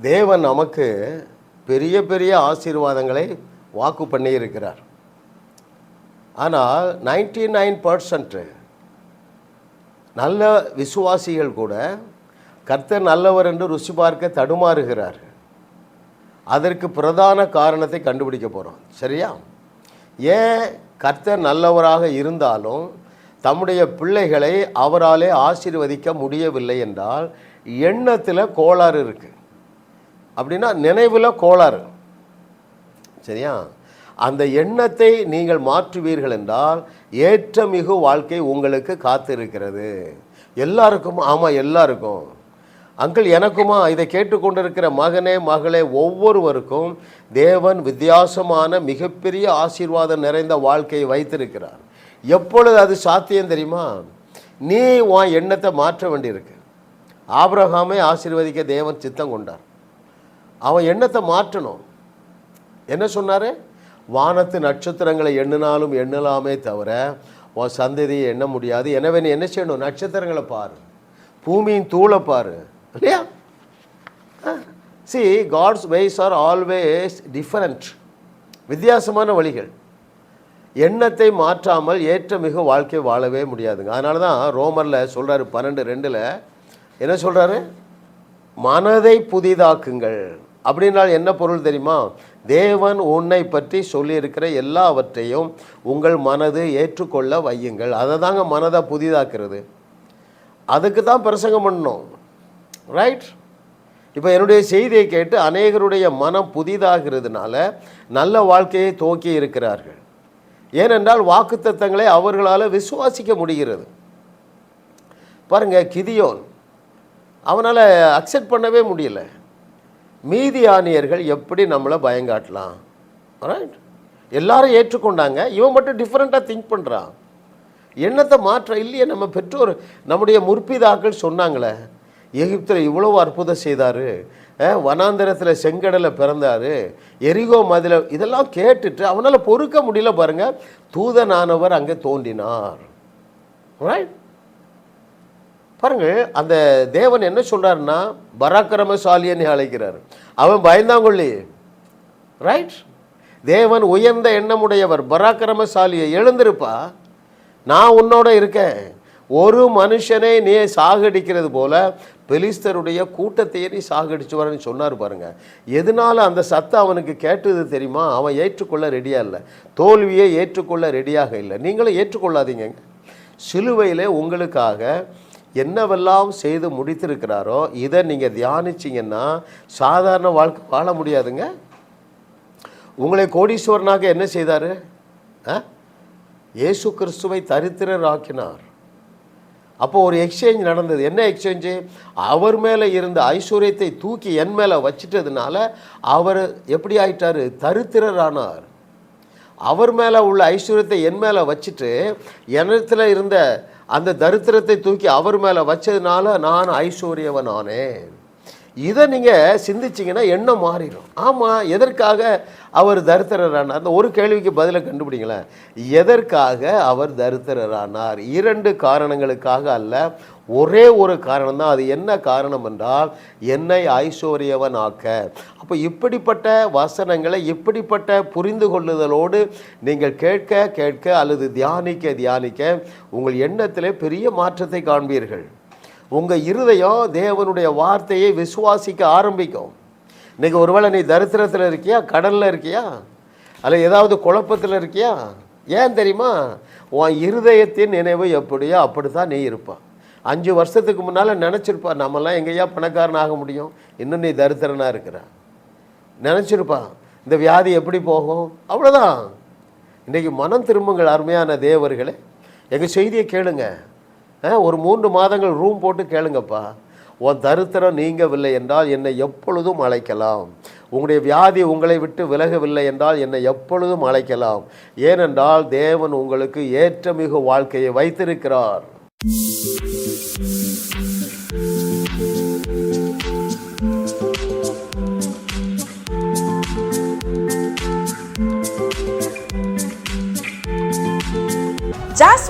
தேவன் நமக்கு பெரிய பெரிய ஆசீர்வாதங்களை வாக்கு பண்ணியிருக்கிறார். ஆனால் நைன்டி நைன் நல்ல விசுவாசிகள் கூட கர்த்தர் நல்லவர் என்று ருசி பார்க்க தடுமாறுகிறார். அதற்கு பிரதான காரணத்தை கண்டுபிடிக்க போகிறோம் சரியா? ஏன் கர்த்தர் நல்லவராக இருந்தாலும் தம்முடைய பிள்ளைகளை அவராலே ஆசீர்வதிக்க முடியவில்லை என்றால் எண்ணத்தில் கோளாறு இருக்குது அப்படின்னா நினைவில் கோளாறு. சரியா? அந்த எண்ணத்தை நீங்கள் மாற்றுவீர்கள் என்றால் ஏற்றமிகு வாழ்க்கை உங்களுக்கு காத்திருக்கிறது. எல்லாருக்கும் ஆமாம் எல்லாருக்கும். அங்கிள் எனக்குமா இதை கேட்டுக்கொண்டிருக்கிற மகனே மகளே ஒவ்வொருவருக்கும் தேவன் வித்தியாசமான மிகப்பெரிய ஆசீர்வாதம் நிறைந்த வாழ்க்கையை வைத்திருக்கிறார். எப்பொழுது அது சாத்தியம் தெரியுமா? நீ உன் எண்ணத்தை மாற்ற வேண்டியிருக்கு. ஆபிரகாமை ஆசீர்வதிக்க தேவன் சித்தம் கொண்டார். அவன் எண்ணத்தை மாற்றணும். என்ன சொன்னார்? வானத்து நட்சத்திரங்களை எண்ணினாலும் எண்ணலாமே தவிர உன் சந்ததியை எண்ண முடியாது. எனவே நீ என்ன செய்யணும்? நட்சத்திரங்களை பாரு. பூமியின் தூளை பாரு. இல்லையா? See God's ways are always different வித்தியாசமான வழிகள். எண்ணத்தை மாற்றாமல் ஏற்ற மிக வாழ்க்கை வாழவே முடியாதுங்க. அதனால தான் ரோமரில் சொல்கிறாரு பன்னெண்டு ரெண்டில். என்ன சொல்கிறாரு மனதை புதிதாக்குங்கள். அப்படின்னால் என்ன பொருள் தெரியுமா? தேவன் உன்னை பற்றி சொல்லியிருக்கிற எல்லாவற்றையும் உங்கள் மனது ஏற்றுக்கொள்ள வையுங்கள். அதை தாங்க மனதை புதிதாக்குறது. அதுக்கு தான் பிரசங்கம் பண்ணணும். ரைட் இப்போ என்னுடைய செய்தியை கேட்டு அநேகருடைய மனம் புதிதாகிறதுனால நல்ல வாழ்க்கையை துவக்கி இருக்கிறார்கள். ஏனென்றால் வாக்குத்தத்தங்களை அவர்களால் விசுவாசிக்க முடிகிறது. பாருங்க கிதியோன். அவனால் அக்செப்ட் பண்ணவே முடியல. மீதியானியர்கள் எப்படி நம்மளை பயங்காட்டலாம்? ரைட் எல்லாரும் ஏற்றுக்கொண்டாங்க. இவன் மட்டும் டிஃப்ரெண்ட்டாக திங்க் பண்ணுறான் எண்ணத்தை மாற்ற இல்லையே நம்ம பெற்றோர் நம்முடைய முற்பிதாக்கள் சொன்னாங்களே எகிப்தில் இவ்வளோ அற்புதம் செய்தார் வனாந்திரத்தில் செங்கடலை பிறந்தார் எரிகோ மதில இதெல்லாம் கேட்டுட்டு அவனால் பொறுக்க முடியல பாருங்கள் தூதனானவர் அங்கே தோன்றினார். ரைட் பாருங்கள் அந்த தேவன் என்ன சொல்கிறாருன்னா பராக்கிரமசாலியன்னு அழைக்கிறார். அவன் பயந்தாங்கொள்ளி. ரைட் தேவன் உயர்ந்த எண்ணமுடையவர் பராக்கிரமசாலியை எழுந்திருப்பா. நான் உன்னோட இருக்கேன். ஒரு மனுஷனை நீ சாகடிக்கிறது போல பெலிஸ்தருடைய கூட்டத்தையே நீ சாகடிச்சு வரன்னு சொன்னார் பாருங்கள் எதனால அந்த சத்தம் அவனுக்கு கேட்டது தெரியுமா? அவன் ஏற்றுக்கொள்ள ரெடியாக இல்லை. தோல்வியை ஏற்றுக்கொள்ள ரெடியாக இல்லை. நீங்களும் ஏற்றுக்கொள்ளாதீங்க. சிலுவையில் உங்களுக்காக என்னவெல்லாம் செய்து முடித்திருக்கிறாரோ இதை நீங்கள் தியானிச்சிங்கன்னா சாதாரண வாழ்க்கை வாழ முடியாதுங்க. உங்களை கோடீஸ்வரனாக என்ன செய்தார்? இயேசு கிறிஸ்துவை தரித்திரர் ஆக்கினார் அப்போ ஒரு எக்ஸ்சேஞ்ச் நடந்தது. என்ன எக்ஸ்சேஞ்சு அவர் மேலே இருந்த ஐஸ்வர்யத்தை தூக்கி என் மேலே வச்சிட்டதுனால அவர் எப்படி ஆயிட்டார்? தரித்திரர் ஆனார் அவர் மேலே உள்ள ஐஸ்வர்யத்தை என் மேலே வச்சுட்டு எனத்தில் இருந்த அந்த தரித்திரத்தை தூக்கி அவர் மேலே வச்சதுனால நான் ஐஸ்வர்யவன் ஆனேன் இதை நீங்கள் சிந்திச்சிங்கன்னா எண்ணம் மாறிடும். ஆமாம் எதற்காக அவர் தரித்திரரானார்? அந்த ஒரு கேள்விக்கு பதிலை கண்டுபிடிங்களேன். எதற்காக அவர் தரித்திரரானார்? இரண்டு காரணங்களுக்காக அல்ல ஒரே ஒரு காரணம் தான் அது என்ன காரணம் என்றால் என்னை ஐஸ்வர்யவன் ஆக்க அப்போ இப்படிப்பட்ட வசனங்களை இப்படிப்பட்ட புரிந்து கொள்ளுதலோடு நீங்கள் கேட்க கேட்க அல்லது தியானிக்க தியானிக்க உங்கள் எண்ணத்திலே பெரிய மாற்றத்தை காண்பீர்கள். உங்கள் இருதயம் தேவனுடைய வார்த்தையை விசுவாசிக்க ஆரம்பிக்கும். இன்றைக்கி ஒருவேளை நீ தரித்திரத்தில் இருக்கியா? கடலில் இருக்கியா? அல்ல ஏதாவது குழப்பத்தில் இருக்கியா? ஏன் தெரியுமா? உன் இருதயத்தின் நினைவு எப்படியோ அப்படி தான் நீ இருப்பாள் அஞ்சு வருஷத்துக்கு முன்னால் நினச்சிருப்பா நம்மலாம் எங்கேயா பணக்காரன் ஆக முடியும்? இன்னும் நீ தரித்திரனாக இருக்கிற? நினச்சிருப்பா இந்த வியாதி எப்படி போகும்? அவ்வளோதான் இன்றைக்கி மனம் திரும்புங்கள் அருமையான தேவர்களே. எங்கள் செய்தியை கேளுங்கள் ஒரு மூன்று மாதங்கள் ரூம் போட்டு கேளுங்கப்பா. உன் தரித்திரம் நீங்கவில்லை என்றால் என்னை எப்பொழுதும் அழைக்கலாம். உங்களுடைய வியாதி உங்களை விட்டு விலகவில்லை என்றால் என்னை எப்பொழுதும் அழைக்கலாம். ஏனென்றால் தேவன் உங்களுக்கு ஏற்றமிகு வாழ்க்கையை வைத்திருக்கிறார்.